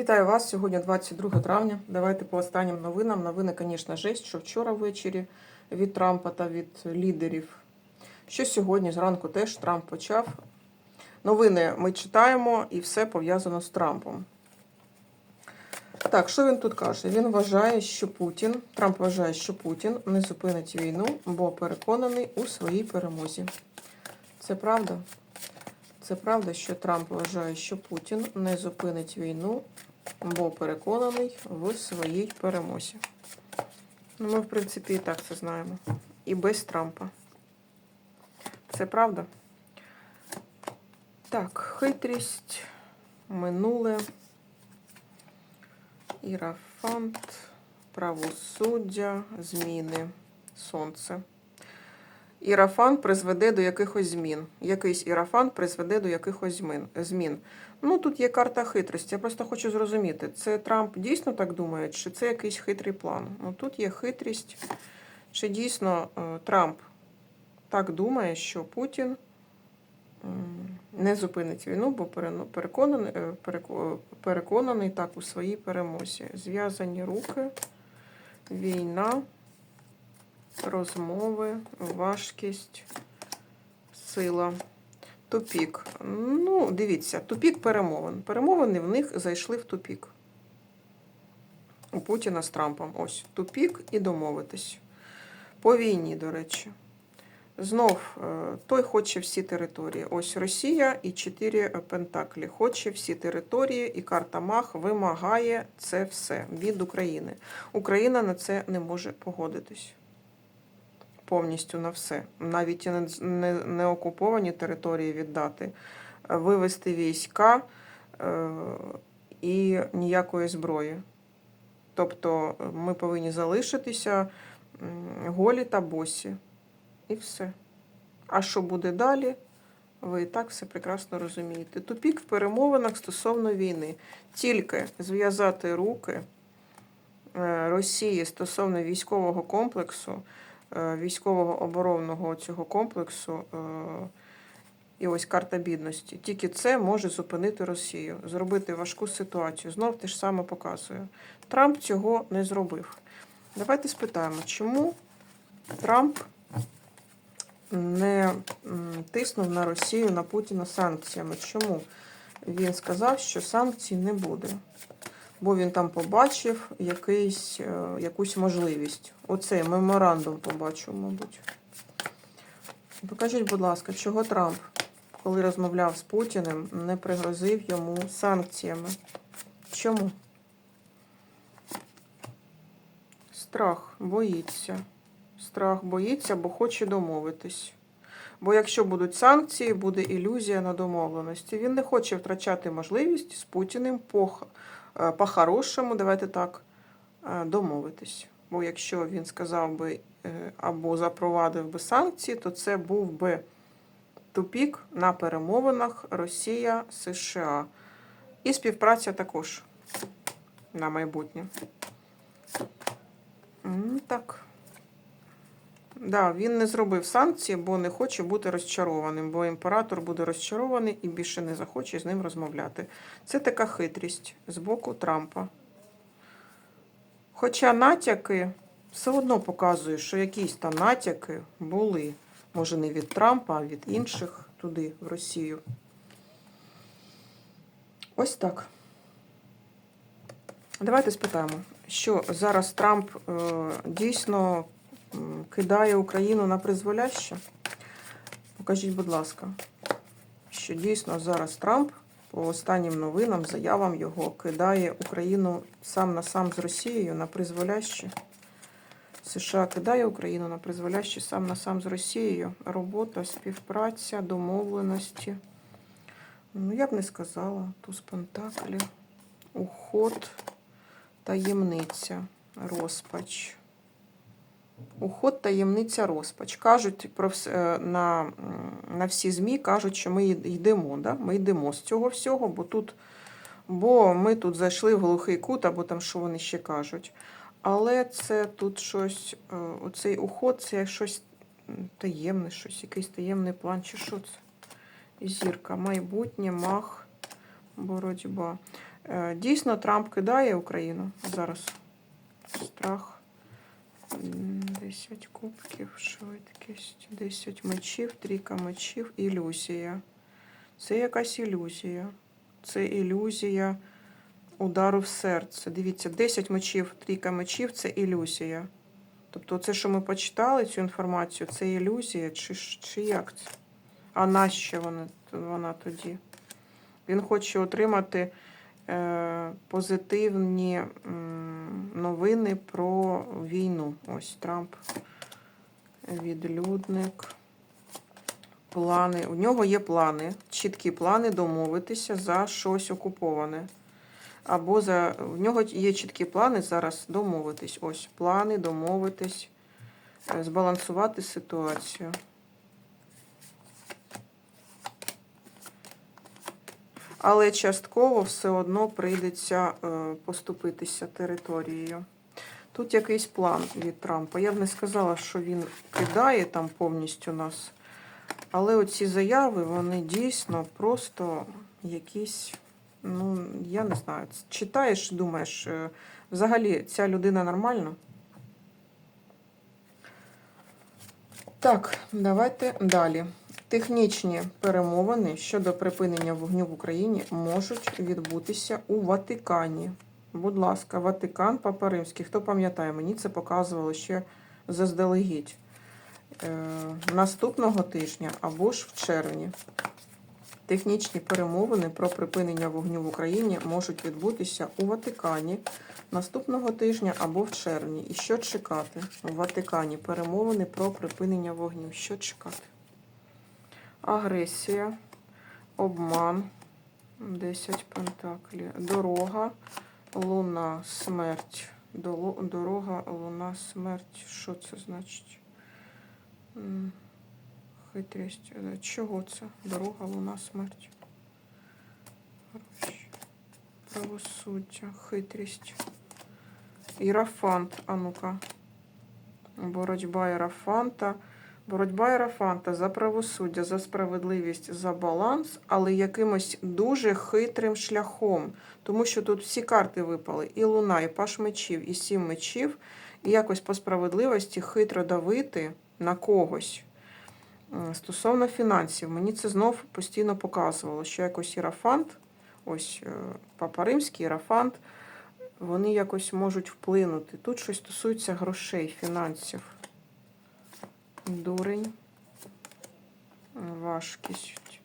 Вітаю вас сьогодні 22 травня. Давайте по останнім новинам. Новини, звісно, жесть, що вчора ввечері від Трампа та від лідерів. Що сьогодні зранку теж Трамп почав. Новини ми читаємо і все пов'язано з Трампом. Так, що він тут каже? Він вважає, що Путін, Трамп вважає, що Путін не зупинить війну, бо переконаний у своїй перемозі. Це правда? Це правда, що Трамп вважає, що Путін не зупинить війну, бо переконаний в своїй перемозі. Ну, ми, в принципі, і так це знаємо. І без Трампа. Це правда? Так, хитрість, минуле, ірафант, правосуддя, зміни, сонце. Ірафан призведе до якихось змін. Якийсь ірафан призведе до якихось змін. Ну, тут є карта хитрості. Я просто хочу зрозуміти, це Трамп дійсно так думає, чи це якийсь хитрий план? Ну, тут є хитрість. Чи дійсно е, Трамп так думає, що Путін не зупинить війну, бо переконаний, е, переконаний так у своїй перемозі. Зв'язані руки, війна розмови, важкість, сила. Тупік. Ну, дивіться, тупік перемовин. Перемовини в них зайшли в тупік. У Путіна з Трампом. Ось тупік і домовитись. По війні, до речі. Знов е, той хоче всі території. Ось Росія і чотири пентаклі. Хоче всі території, і карта Мах вимагає це все від України. Україна на це не може погодитись повністю на все. Навіть і не, не, окуповані території віддати, е, вивести війська е, і ніякої зброї. Тобто е, ми повинні залишитися голі та босі. І все. А що буде далі? Ви і так все прекрасно розумієте. Тупік в перемовинах стосовно війни. Тільки зв'язати руки е, Росії стосовно військового комплексу, військового оборонного цього комплексу. е, І ось карта бідності. Тільки це може зупинити Росію, зробити важку ситуацію. Знов те ж саме показує. Трамп цього не зробив. Давайте спитаємо, чому Трамп не тиснув на Росію, на Путіна санкціями. Чому? Він сказав, що санкцій не буде. Бо він там побачив якийсь, е, якусь можливість. Оцей меморандум побачив, мабуть. Покажіть, будь ласка, чого Трамп, коли розмовляв з Путіним, не пригрозив йому санкціями? Чому? Страх, боїться. Страх боїться, бо хоче домовитись. Бо якщо будуть санкції, буде ілюзія на домовленості. Він не хоче втрачати можливість з Путіним по- е, по-хорошому, давайте так, е, домовитись. Бо якщо він сказав би е, або запровадив би санкції, то це був би тупік на перемовинах Росія США. І співпраця також на майбутнє. Так. Да, він не зробив санкції, бо не хоче бути розчарованим, бо імператор буде розчарований і більше не захоче з ним розмовляти. Це така хитрість з боку Трампа. Хоча натяки все одно показують, що якісь там натяки були. Може, не від Трампа, а від інших туди, в Росію. Ось так. Давайте спитаємо, що зараз Трамп е, дійсно кидає Україну на призволяще? Покажіть, будь ласка, що дійсно зараз Трамп по останнім новинам, заявам його кидає Україну сам на сам з Росією на призволяще. США кидає Україну на призволяще сам на сам з Росією. Робота, співпраця, домовленості. Ну, я б не сказала. Туз Пентаклів, уход, таємниця, розпач. Уход, таємниця, розпач. Кажуть про вс- е, на, на всі ЗМІ кажуть, що ми йдемо. Да? Ми йдемо з цього всього, бо тут, бо ми тут зайшли в глухий кут, або там що вони ще кажуть. Але це тут щось, е, оцей уход, це щось таємне, щось, якийсь таємний план, чи що це? Зірка, майбутнє, мах, боротьба. Е, Дійсно, Трамп кидає Україну зараз. Страх. М, 10 кубків, швидкість, 10 мечів, трійка мечів, ілюзія. Це якась ілюзія. Це ілюзія удару в серце. Дивіться, 10 мечів, трійка мечів це ілюзія. Тобто, це, що ми почитали, цю інформацію, це ілюзія, чи, чи як це? А нащо вона, вона тоді? Він хоче отримати позитивні новини про війну. Ось Трамп, відлюдник. Плани. У нього є плани, чіткі плани домовитися за щось окуповане. Або за. В нього є чіткі плани зараз домовитись. Ось плани домовитись, е, збалансувати ситуацію. Але частково все одно прийдеться е, поступитися територією. Тут якийсь план від Трампа. Я б не сказала, що він кидає там повністю нас. Але оці заяви, вони дійсно просто якісь, ну, я не знаю, читаєш, думаєш, е, взагалі ця людина нормальна? Так, давайте далі. Технічні перемовини щодо припинення вогню в Україні можуть відбутися у Ватикані. Будь ласка, Ватикан, Папа Римський. Хто пам'ятає, мені це показувало ще заздалегідь. Е, наступного тижня або ж в червні. Технічні перемовини про припинення вогню в Україні можуть відбутися у Ватикані наступного тижня або в червні. І що чекати? У Ватикані перемовини про припинення вогню. Що чекати? Агресія, обман, 10 пентаклів, дорога, луна, смерть. Дорога, луна, смерть. Що це значить? Хитрість. Е, Чого це? Дорога, луна, смерть. Правосуддя, хитрість. Ірафант, а ну-ка. Боротьба Ірафанта. Боротьба Ірафанта за правосуддя, за справедливість, за баланс, але якимось дуже хитрим шляхом. Тому що тут всі карти випали: і луна, і паш мечів, і сім мечів, і якось по справедливості хитро давити на когось. Стосовно фінансів, мені це знов постійно показувало, що якось ірафант, ось е, Папа Римський, ірафант, вони якось можуть вплинути. Тут щось стосується грошей, фінансів. Дурень, важкість,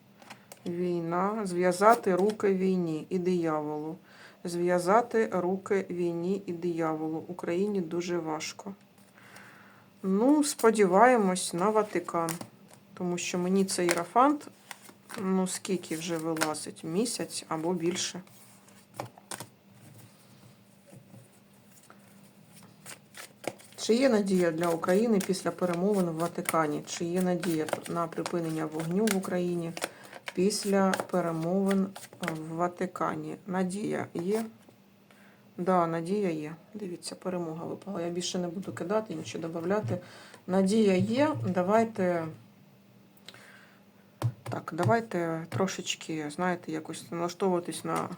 війна, зв'язати руки війні і дияволу. Зв'язати руки війні і дияволу. Україні дуже важко. Ну, сподіваємось на Ватикан. Тому що мені цей ірафант, ну скільки вже вилазить? Місяць або більше. Чи є надія для України після перемовин в Ватикані? Чи є надія на припинення вогню в Україні після перемовин в Ватикані? Надія є? Да, надія є. Дивіться, перемога випала. Я більше не буду кидати, нічого додати. Надія є. Давайте. Так, давайте трошечки, знаєте, якось налаштовуватись на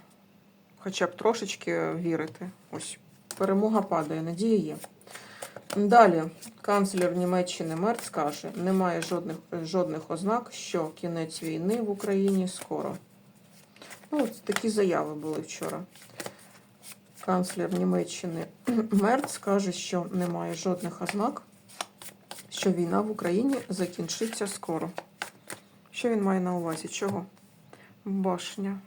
хоча б трошечки вірити. Ось, перемога падає, надія є. Далі, канцлер Німеччини Мерц каже, немає жодних, жодних ознак, що кінець війни в Україні скоро. Ну, от такі заяви були вчора. Канцлер Німеччини Мерц каже, що немає жодних ознак, що війна в Україні закінчиться скоро. Що він має на увазі? Чого? Башня.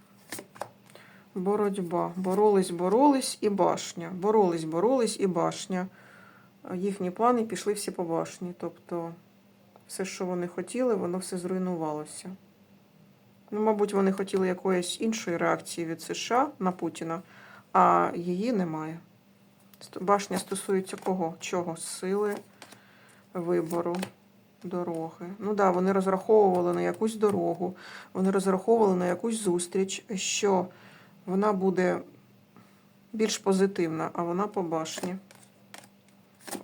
Боротьба. Боролись, боролись і башня. Боролись, боролись і башня. Їхні плани пішли всі по башні. Тобто, все, що вони хотіли, воно все зруйнувалося. Ну, мабуть, вони хотіли якоїсь іншої реакції від США на Путіна, а її немає. Башня стосується кого? Чого? Сили вибору, дороги. Ну так, да, вони розраховували на якусь дорогу, вони розраховували на якусь зустріч, що вона буде більш позитивна, а вона по башні.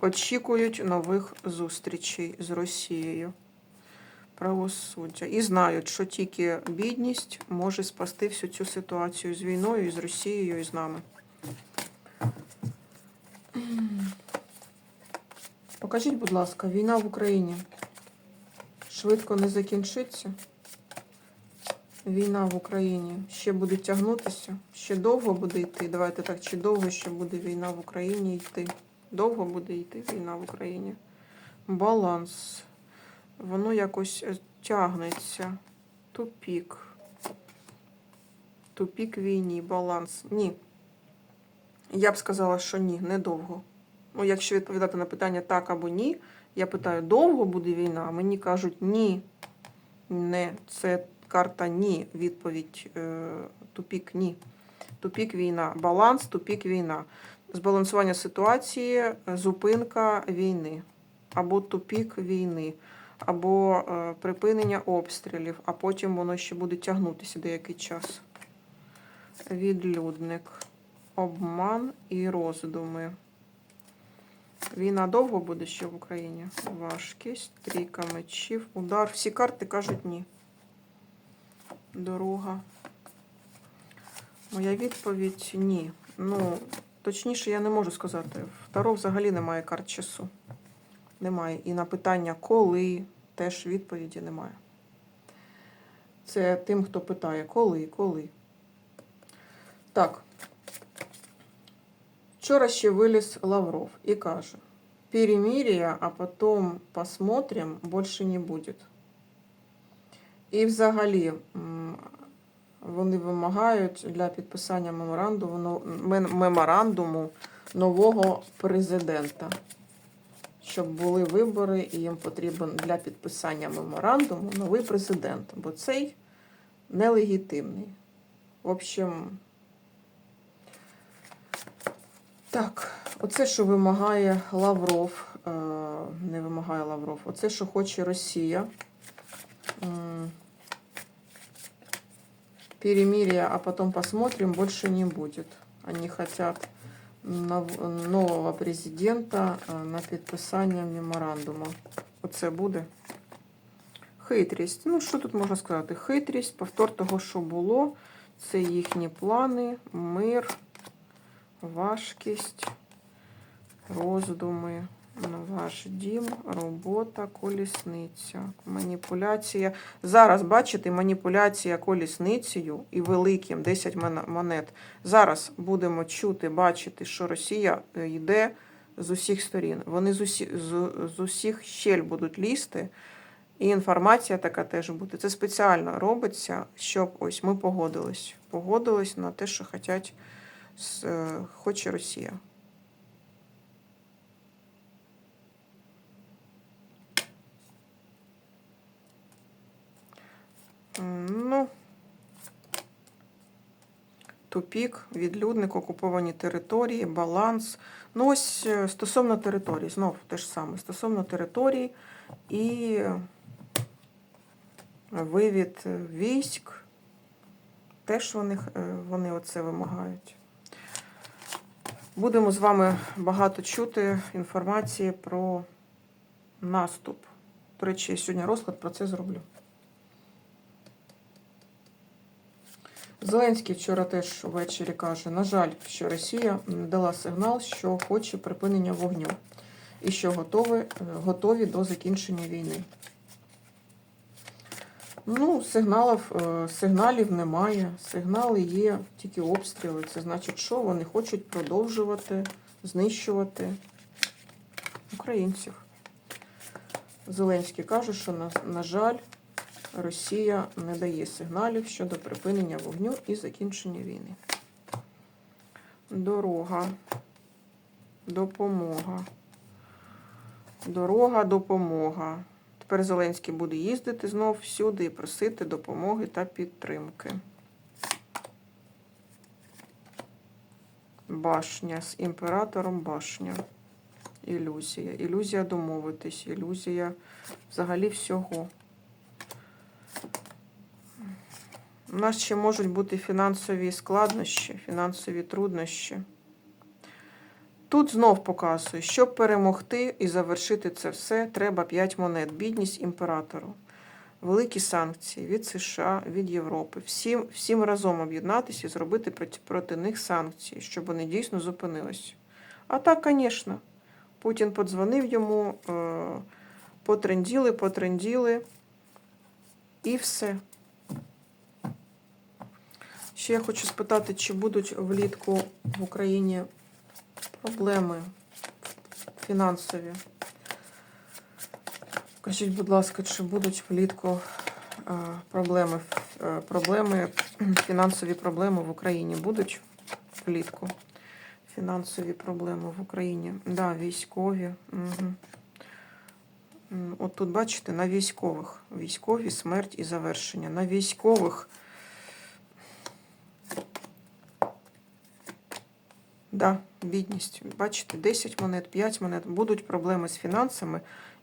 Очікують нових зустрічей з Росією. правосуддя. І знають, що тільки бідність може спасти всю цю ситуацію з війною, і з Росією, і з нами. Покажіть, будь ласка, війна в Україні швидко не закінчиться. Війна в Україні ще буде тягнутися, ще довго буде йти. Давайте так, чи довго ще буде війна в Україні йти? Довго буде йти війна в Україні. Баланс. Воно якось е, тягнеться. Тупік. Тупік війні, баланс. Ні. Я б сказала, що ні, недовго. Ну, якщо відповідати на питання так або ні, я питаю, довго буде війна? А мені кажуть ні. Не, це карта ні. Відповідь е, тупік ні. Тупік війна. Баланс, тупік війна. Збалансування ситуації, зупинка війни. Або тупік війни, або е, припинення обстрілів, а потім воно ще буде тягнутися деякий час. Відлюдник, обман і роздуми. Війна довго буде ще в Україні. Важкість, трійка мечів, удар. Всі карти кажуть ні. Дорога. Моя відповідь ні. Ну, точніше, я не можу сказати. В Таро взагалі немає карт часу. Немає. І на питання коли теж відповіді немає. Це тим, хто питає, коли, коли. Так. Вчора ще виліз Лавров і каже: перемирие, а потім посмотрим, більше не буде. І взагалі вони вимагають для підписання меморандуму, меморандуму нового президента. Щоб були вибори, і їм потрібен для підписання меморандуму новий президент, бо цей нелегітимний. В общем, так, оце, що вимагає Лавров, е, не вимагає Лавров, оце, що хоче Росія. М, Перемирие, а потом посмотрим, больше не будет. Они хотят нового президента е, на підписання меморандуму. Оце буде. Хитрість. Ну, що тут можна сказати? Хитрість, повтор того, що було. Це їхні плани, мир, важкість, роздуми, ваш дім, робота, колісниця, маніпуляція. Зараз, бачите, маніпуляція колісницею і великим 10 монет. Зараз будемо чути, бачити, що Росія е, йде з усіх сторін. Вони з, усі, з, з усіх щель будуть лізти. І інформація така теж буде. Це спеціально робиться, щоб ось ми погодились. Погодились на те, що хотять, е, хоче Росія. Ну, тупік, відлюдник, окуповані території, баланс. Ну, ось е, стосовно територій, знов те ж саме. Стосовно територій і вивід військ. Теж вони, е, вони оце вимагають. Будемо з вами багато чути інформації про наступ. До речі, сьогодні розклад про це зроблю. Зеленський вчора теж ввечері каже, на жаль, що Росія дала сигнал, що хоче припинення вогню і що готові, е, готові до закінчення війни. Ну, сигналів, е, сигналів немає. Сигнали є, тільки обстріли. Це значить, що вони хочуть продовжувати знищувати українців. Зеленський каже, що, на, на жаль, Росія не дає сигналів щодо припинення вогню і закінчення війни. Дорога. Допомога. Дорога, допомога. Тепер Зеленський буде їздити знов всюди і просити допомоги та підтримки. Башня з імператором башня. Ілюзія. Ілюзія домовитись, ілюзія взагалі всього. У нас ще можуть бути фінансові складнощі, фінансові труднощі. Тут знов показує, щоб перемогти і завершити це все, треба 5 монет. Бідність імператору. великі санкції від США, від Європи. Всім, всім разом об'єднатися і зробити проти, проти них санкції, щоб вони дійсно зупинились. А так, звісно, Путін подзвонив йому, е, потренділи, потренділи, і все. Ще я хочу спитати, чи будуть влітку в Україні проблеми фінансові. Скажіть, будь ласка, чи будуть влітку е, проблеми, е, проблеми, фінансові проблеми в Україні будуть влітку? Фінансові проблеми в Україні. Да, військові. Угу. От тут бачите, на військових. Військові, смерть і завершення. На військових. Да, бідність. Бачите, 10 монет, 5 монет. Будуть проблеми з фінансами.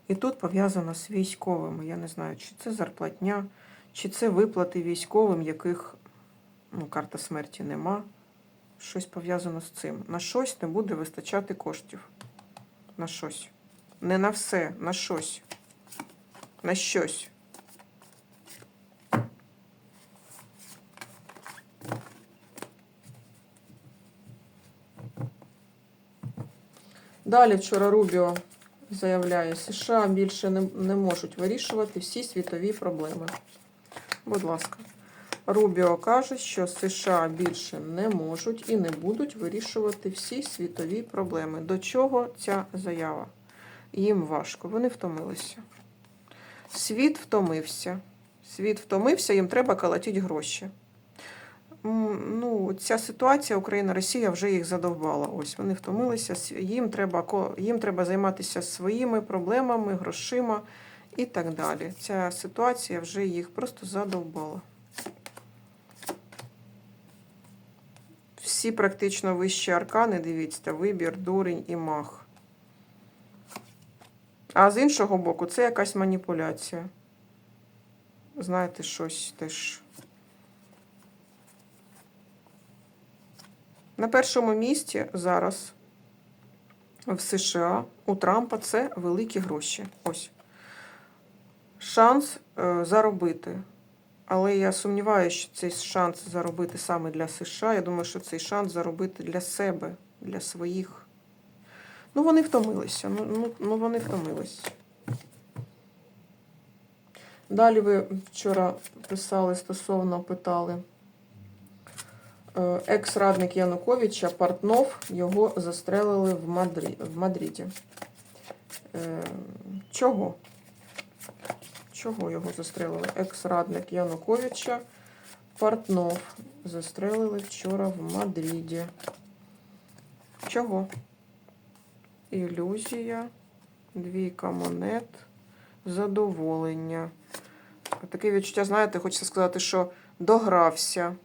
І тут пов'язано з військовими. Я не знаю, чи це зарплатня, чи це виплати військовим, яких ну, карта смерті нема. Щось пов'язано з цим. На щось не буде вистачати коштів. На щось. Не на все, на щось. На щось. Далі вчора Рубіо заявляє, США більше не, не можуть вирішувати всі світові проблеми. Будь ласка. Рубіо каже, що США більше не можуть і не будуть вирішувати всі світові проблеми. До чого ця заява? Їм важко, вони втомилися. Світ втомився. Світ втомився, їм треба калатіть гроші. Ну, ця ситуація Україна-Росія вже їх задовбала. Ось вони втомилися. Їм треба, їм треба займатися своїми проблемами, грошима і так далі. Ця ситуація вже їх просто задовбала. Всі практично вищі аркани, дивіться, вибір, дурень і мах. А з іншого боку, це якась маніпуляція. Знаєте, щось теж. На першому місці зараз в США у Трампа це великі гроші. Ось. Шанс е, заробити. Але я сумніваюся, що цей шанс заробити саме для США. Я думаю, що цей шанс заробити для себе, для своїх. Ну, вони втомилися. Ну, ну, ну вони втомились. Далі ви вчора писали стосовно питали. Е, Екс-радник Януковича Портнов його застрелили в, Мадрі... в Мадріді. Е, Чого? Чого його застрелили? Екс-радник Януковича Портнов застрелили вчора в Мадріді. Чого? Ілюзія, двійка монет, задоволення. Таке відчуття, знаєте, хочеться сказати, що догрався.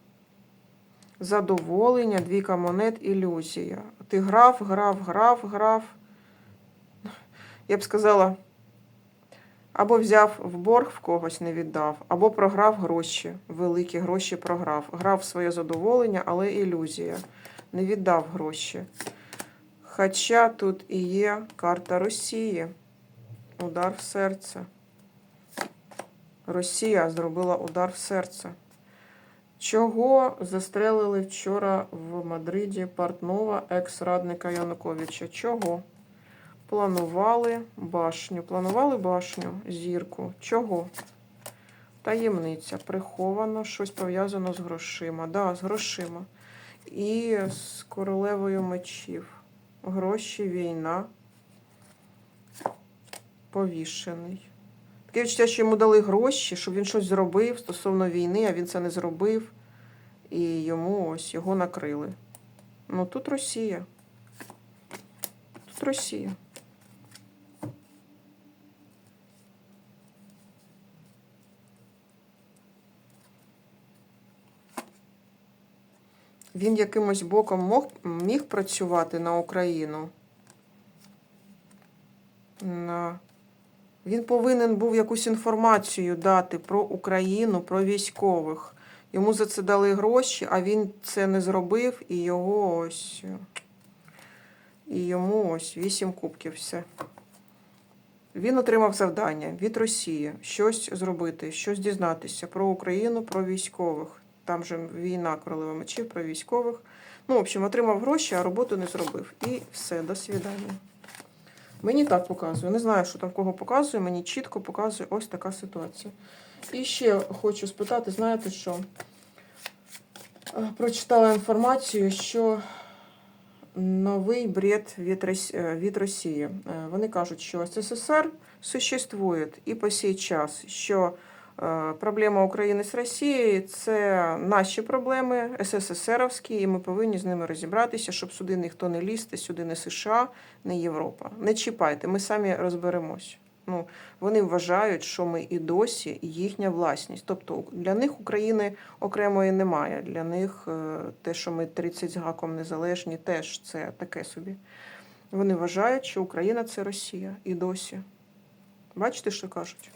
Задоволення, двійка монет, ілюзія. Ти грав, грав, грав, грав. Я б сказала, або взяв в борг в когось не віддав, або програв гроші. Великі гроші програв. Грав своє задоволення, але ілюзія. Не віддав гроші. Хоча тут і є карта Росії. Удар в серце. Росія зробила удар в серце. Чого застрелили вчора в Мадриді Портнова, екс-радника Януковича? Чого? Планували башню. Планували башню, зірку. Чого? Таємниця. Приховано, щось пов'язано з грошима. Да, з грошима. І з королевою мечів. Гроші, війна. Повішений. Таке відчуття, що йому дали гроші, щоб він щось зробив стосовно війни, а він це не зробив. І йому ось його накрили. Ну тут Росія. Тут Росія. Він якимось боком мог, міг працювати на Україну. На... Він повинен був якусь інформацію дати про Україну, про військових. Йому за це дали гроші, а він це не зробив, і його ось. І йому ось вісім кубків все. Він отримав завдання від Росії щось зробити, щось дізнатися про Україну, про військових. Там же війна королева мечів про військових. Ну, в общем, отримав гроші, а роботу не зробив. І все, до свидання. Мені так показує. Не знаю, що там кого показує, мені чітко показує ось така ситуація. І ще хочу спитати, знаєте що? Е, Прочитала інформацію, що новий бред від е, від Росії. Е, Вони кажуть, що СССР существує і по сей час, що проблема України з Росією це наші проблеми, СССРовські, і ми повинні з ними розібратися, щоб сюди ніхто не лізти, сюди не США, не Європа. Не чіпайте, ми самі розберемось. Ну, вони вважають, що ми і досі їхня власність. Тобто для них України окремої немає. Для них е, те, що ми 30 з гаком незалежні, теж це таке собі. Вони вважають, що Україна це Росія і досі. Бачите, що кажуть?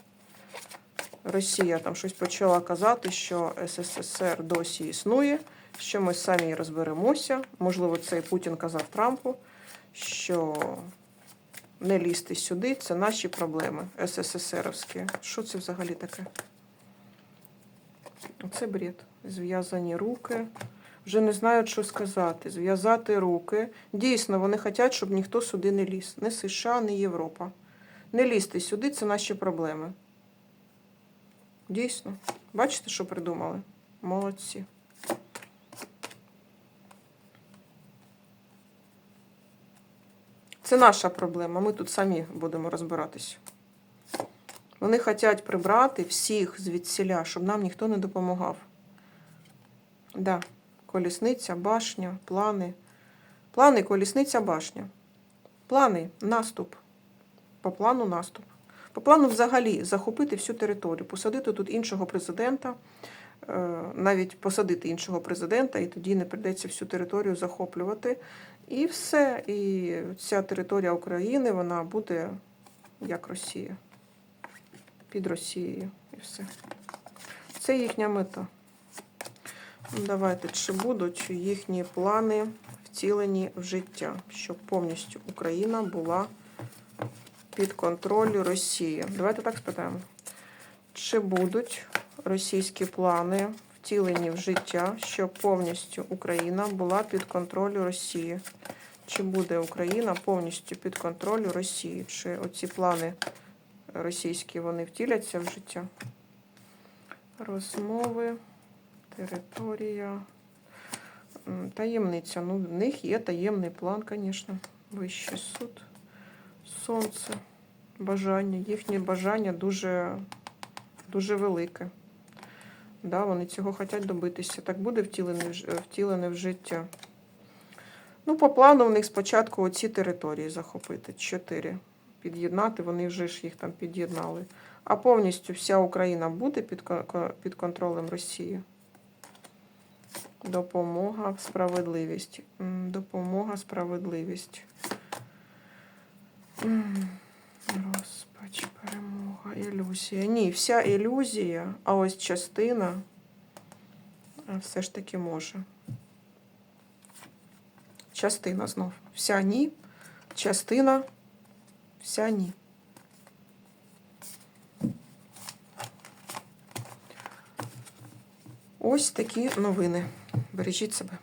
Росія там щось почала казати, що СССР досі існує, що ми самі розберемося. Можливо, це і Путін казав Трампу, що не лізти сюди, це наші проблеми СССРовські. Що це взагалі таке? Це бред. Зв'язані руки. Вже не знають, що сказати. Зв'язати руки. Дійсно, вони хочуть, щоб ніхто сюди не ліз. Не США, не Європа. Не лізти сюди це наші проблеми. Дійсно. Бачите, що придумали? Молодці. Це наша проблема. Ми тут самі будемо розбиратися. Вони хочуть прибрати всіх звідсіля, щоб нам ніхто не допомагав. Да, колісниця, башня, плани. Плани, колісниця, башня. Плани, наступ. По плану наступ. По плану взагалі захопити всю територію, посадити тут іншого президента, е, навіть посадити іншого президента, і тоді не прийдеться всю територію захоплювати. І все. І ця територія України вона буде як Росія. Під Росією. І все. Це їхня мета. Давайте, чи будуть їхні плани втілені в життя, щоб повністю Україна була під контролю Росії. Давайте так спитаємо. Чи будуть російські плани втілені в життя, щоб повністю Україна була під контролю Росії? Чи буде Україна повністю під контролю Росії? Чи оці плани російські вони втіляться в життя? Розмови, територія. Таємниця. Ну, в них є таємний план, звісно. Вищий суд. Сонце. Бажання. Їхнє бажання дуже, дуже велике. Да, вони цього хочуть добитися. Так буде втілене, втілене в життя. Ну, по плану в них спочатку оці території захопити. Чотири. Під'єднати, вони вже ж їх там під'єднали. А повністю вся Україна буде під, під контролем Росії. Допомога, справедливість. Допомога, справедливість. Розпач, перемога, ілюзія. Ні, вся ілюзія, а ось частина все ж таки може. Частина знов. Вся ні. Частина, вся ні. Ось такі новини. Бережіть себе.